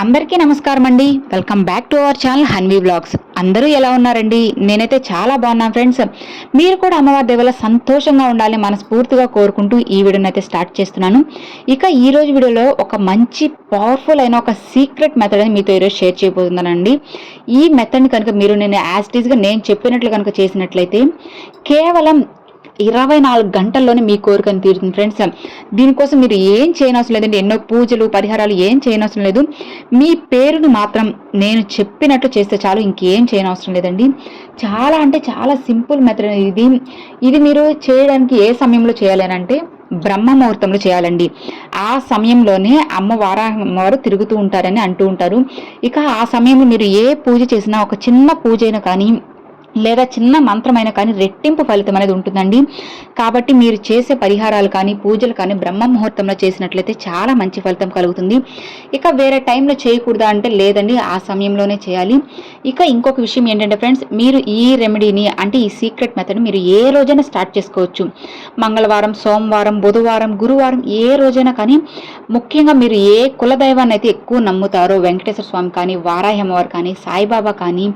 అందరికీ నమస్కారం అండి welcome back to our channel Hanvi blogs అందరూ ఎలా ఉన్నారండి? నేనైతే చాలా బాగున్నాను ఫ్రెండ్స్ మీరు కూడా అమ్మవారి దేవల సంతోషంగా ఉండాలని మనస్ఫూర్తిగా కోరుకుంటూ ఈ వీడియోని అయితే స్టార్ట్ చేస్తున్నాను. ఇక ఈ రోజు వీడియోలో ఒక మంచి పవర్ఫుల్ అయిన ఒక సీక్రెట్ మెథడ్ అని మీతో ఈరోజు షేర్ చేయబోతున్నానండి. ఈ మెథడ్ని కనుక మీరు నేను యాజ్ టీజ్గా నేను చెప్పినట్లు కనుక చేసినట్లయితే కేవలం ఇరవై నాలుగు గంటల్లోనే మీ కోరికను తీరుతుంది ఫ్రెండ్స్. దీనికోసం మీరు ఏం చేయనవసరం లేదండి. ఎన్నో పూజలు పరిహారాలు ఏం చేయనవసరం లేదు. మీ పేరును మాత్రం నేను చెప్పినట్టు చేస్తే చాలు ఇంకేం చేయనవసరం లేదండి. చాలా అంటే చాలా సింపుల్ మెథడ్ ఇది. ఇది మీరు చేయడానికి ఏ సమయంలో చేయాలనంటే అంటే బ్రహ్మ ముహూర్తంలో చేయాలండి. ఆ సమయంలోనే అమ్మ వారు తిరుగుతూ ఉంటారని అంటూ ఉంటారు. ఇక ఆ సమయంలో మీరు ఏ పూజ చేసినా ఒక చిన్న పూజ అయినా కానీ లేదా చిన్న మంత్రమైన కానీ రెట్టింపు ఫలితం అనేది ఉంటుందండి. కాబట్టి మీరు చేసే పరిహారాలు కానీ పూజలు కానీ బ్రహ్మ ముహూర్తంలో చేసినట్లయితే చాలా మంచి ఫలితం కలుగుతుంది. ఇక వేరే టైంలో చేయకూడదా అంటే లేదండి ఆ సమయంలోనే చేయాలి. ఇక ఇంకొక విషయం ఏంటంటే ఫ్రెండ్స్ మీరు ఈ రెమెడీని అంటే ఈ సీక్రెట్ మెథడ్ మీరు ఏ రోజైనా స్టార్ట్ చేసుకోవచ్చు. మంగళవారం సోమవారం బుధవారం గురువారం ఏ రోజైనా కానీ ముఖ్యంగా మీరు ఏ కులదైవాన్ని అయితే ఎక్కువ నమ్ముతారో వెంకటేశ్వర స్వామి కానీ వారాహమ్మవారు కానీ సాయిబాబా కానీ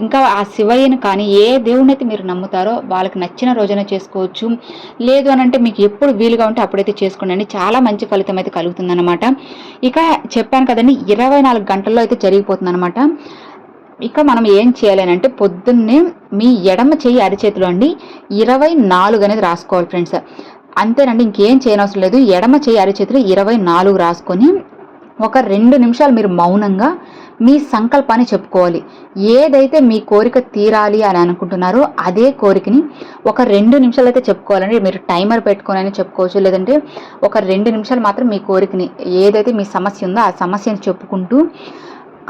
ఇంకా ఆ శివయ్యను కానీ ఏ దేవుడిని అయితే మీరు నమ్ముతారో వాళ్ళకి నచ్చిన రోజున చేసుకోవచ్చు. లేదు అని అంటే మీకు ఎప్పుడు వీలుగా ఉంటే అప్పుడైతే చేసుకోండి చాలా మంచి ఫలితం అయితే కలుగుతుందన్నమాట. ఇక చెప్పాను కదండి ఇరవై నాలుగు గంటల్లో అయితే జరిగిపోతుంది అనమాట ఇక మనం ఏం చేయాలనంటే అంటే పొద్దున్నే మీ ఎడమ చేయి అరిచేతిలో అండి ఇరవై నాలుగు అనేది రాసుకోవాలి ఫ్రెండ్స్. అంతేనండి ఇంకేం చేయనవసరం లేదు. ఎడమ చేయి అరిచేతిలో ఇరవై నాలుగు రాసుకొని ఒక రెండు నిమిషాలు మీరు మౌనంగా మీ సంకల్పాన్ని చెప్పుకోవాలి. ఏదైతే మీ కోరిక తీరాలి అని అనుకుంటున్నారో అదే కోరికని ఒక రెండు నిమిషాలు అయితే చెప్పుకోవాలండి. మీరు టైమర్ పెట్టుకొని చెప్పుకోవచ్చు. లేదంటే ఒక రెండు నిమిషాలు మాత్రం మీ కోరికని ఏదైతే మీ సమస్య ఉందో ఆ సమస్యని చెప్పుకుంటూ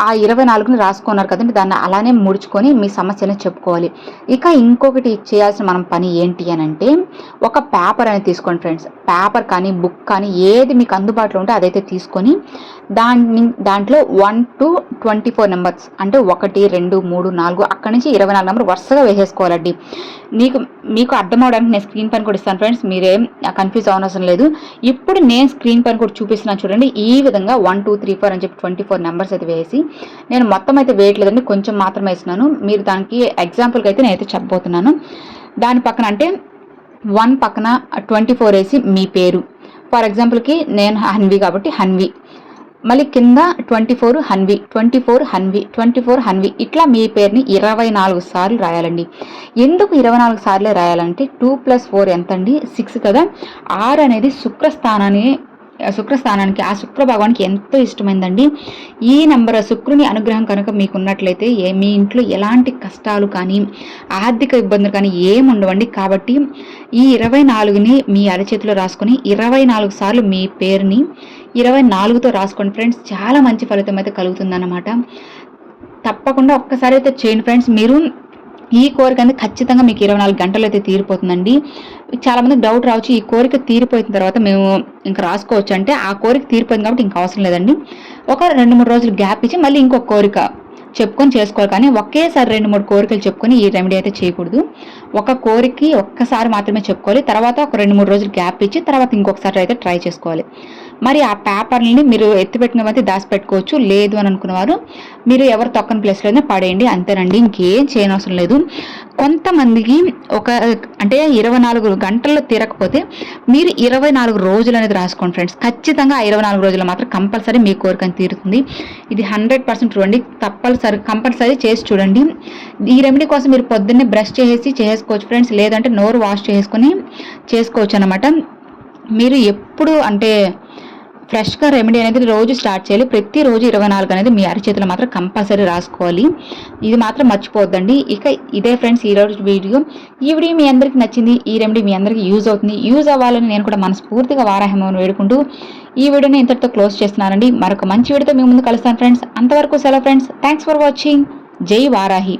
ఆ ఇరవై నాలుగుని రాసుకున్నారు కదండి దాన్ని అలానే ముడుచుకొని మీ సమస్యను చెప్పుకోవాలి. ఇక ఇంకొకటి చేయాల్సిన మనం పని ఏంటి అని అంటే ఒక పేపర్ అనేది తీసుకోండి ఫ్రెండ్స్ పేపర్ కానీ బుక్ కానీ ఏది మీకు అందుబాటులో ఉంటే అదైతే తీసుకొని దాన్ని దాంట్లో one to twenty four numbers అంటే ఒకటి రెండు మూడు నాలుగు అక్కడి నుంచి ఇరవై నాలుగు నెంబర్ వరుసగా వేసేసుకోవాలండి. మీకు మీకు అర్థం అవడానికి నేను స్క్రీన్ పైన కూడా ఇస్తాను ఫ్రెండ్స్ మీరేం కన్ఫ్యూజ్ అవనవసరం లేదు. ఇప్పుడు నేను స్క్రీన్ పైన కూడా చూపిస్తున్నాను చూడండి. ఈ విధంగా వన్ టూ త్రీ ఫోర్ అని చెప్పి ట్వంటీ ఫోర్ నెంబర్స్ అయితే వేసి నేను మొత్తం అయితే వేయట్లేదండి కొంచెం మాత్రమే వేసినాను మీరు దానికి ఎగ్జాంపుల్కి అయితే నేనైతే చెప్పబోతున్నాను. దాని పక్కన అంటే వన్ పక్కన ట్వంటీ ఫోర్ వేసి మీ పేరు. ఫర్ ఎగ్జాంపుల్కి నేను హన్వి కాబట్టి హన్వి. మళ్ళీ కింద twenty four Hanvi twenty four Hanvi twenty four Hanvi. ఇట్లా మీ పేరుని ఇరవై నాలుగు సార్లు రాయాలండి. ఎందుకు ఇరవై నాలుగు సార్లే రాయాలంటే టూ ప్లస్ ఫోర్ ఎంత అండి సిక్స్ కదా. ఆరు అనేది శుక్రస్థానాన్ని శుక్రస్థానానికి ఆ శుక్ర భగవానికి ఎంతో ఇష్టమైందండి. ఈ నెంబర్ శుక్రుని అనుగ్రహం కనుక మీకున్నట్లయితే ఏ మీ ఇంట్లో ఎలాంటి కష్టాలు కానీ ఆర్థిక ఇబ్బందులు కానీ ఏముండవండి. కాబట్టి ఈ ఇరవై నాలుగుని మీ అరచేతిలో రాసుకొని ఇరవై నాలుగు సార్లు మీ పేరుని ఇరవై నాలుగుతో రాసుకోండి ఫ్రెండ్స్. చాలా మంచి ఫలితం అయితే కలుగుతుందన్నమాట. తప్పకుండా ఒక్కసారి అయితే చేయండి ఫ్రెండ్స్. మీరు ఈ కోరిక అనేది ఖచ్చితంగా మీకు ఇరవై నాలుగు గంటలు అయితే తీరిపోతుందండి. చాలామంది డౌట్ రావచ్చు ఈ కోరిక తీరిపోయిన తర్వాత మేము ఇంకా రాసుకోవచ్చు అంటే ఆ కోరిక తీరిపోయింది కాబట్టి ఇంకా అవసరం లేదండి. ఒక రెండు మూడు రోజులు గ్యాప్ ఇచ్చి మళ్ళీ ఇంకొక కోరిక చెప్పుకొని చేసుకోవాలి. కానీ ఒకేసారి రెండు మూడు కోరికలు చెప్పుకొని ఈ రెమెడీ అయితే చేయకూడదు. ఒక కోరిక ఒక్కసారి మాత్రమే చెప్పుకోవాలి. తర్వాత ఒక రెండు మూడు రోజులు గ్యాప్ ఇచ్చి తర్వాత ఇంకొకసారి అయితే ట్రై చేసుకోవాలి. మరి ఆ పేపర్ని మీరు ఎత్తిపెట్టినవైతే దాచిపెట్టుకోవచ్చు. లేదు అని అనుకున్నవారు మీరు ఎవరు తొక్కని ప్లేస్లోనే పడేయండి. అంతేనండి ఇంకేం చేయనవసరం లేదు. కొంతమందికి ఒక అంటే ఇరవై నాలుగు గంటల్లో తీరకపోతే మీరు ఇరవై నాలుగు రోజులు అనేది రాసుకోండి ఫ్రెండ్స్ ఖచ్చితంగా ఇరవై నాలుగు రోజులు మాత్రం కంపల్సరీ మీ కోరికని తీరుతుంది. ఇది హండ్రెడ్ పర్సెంట్ చూడండి తప్పనిసరి కంపల్సరీ చేసి చూడండి. ఈ రెమెడీ కోసం మీరు పొద్దున్నే బ్రష్ చేసి చేసుకోవచ్చు ఫ్రెండ్స్ లేదంటే నోరు వాష్ చేసుకొని చేసుకోవచ్చు అనమాట మీరు ఎప్పుడు అంటే ఫ్రెష్గా రెమెడీ అనేది రోజు స్టార్ట్ చేయాలి. ప్రతిరోజు ఇరవై నాలుగు అనేది మీ అరచేతిలో మాత్రం కంపల్సరీ రాసుకోవాలి. ఇది మాత్రం మర్చిపోవద్దండి. ఇక ఇదే ఫ్రెండ్స్ ఈ రోజు వీడియో. ఈ వీడియో మీ అందరికి నచ్చింది ఈ రెమెడీ మీ అందరికి యూజ్ అవుతుంది. యూజ్ అవ్వాలని నేను కూడా మనస్ఫూర్తిగా వారాహేమని వేడుకుంటూ ఈ వీడియోని ఇంతటితో క్లోజ్ చేస్తున్నానండి. మరొక మంచి వీడియోతో మీ ముందు కలుస్తాను ఫ్రెండ్స్. అంతవరకు సెలవు ఫ్రెండ్స్. థ్యాంక్స్ ఫర్ వాచింగ్ జై వారాహి.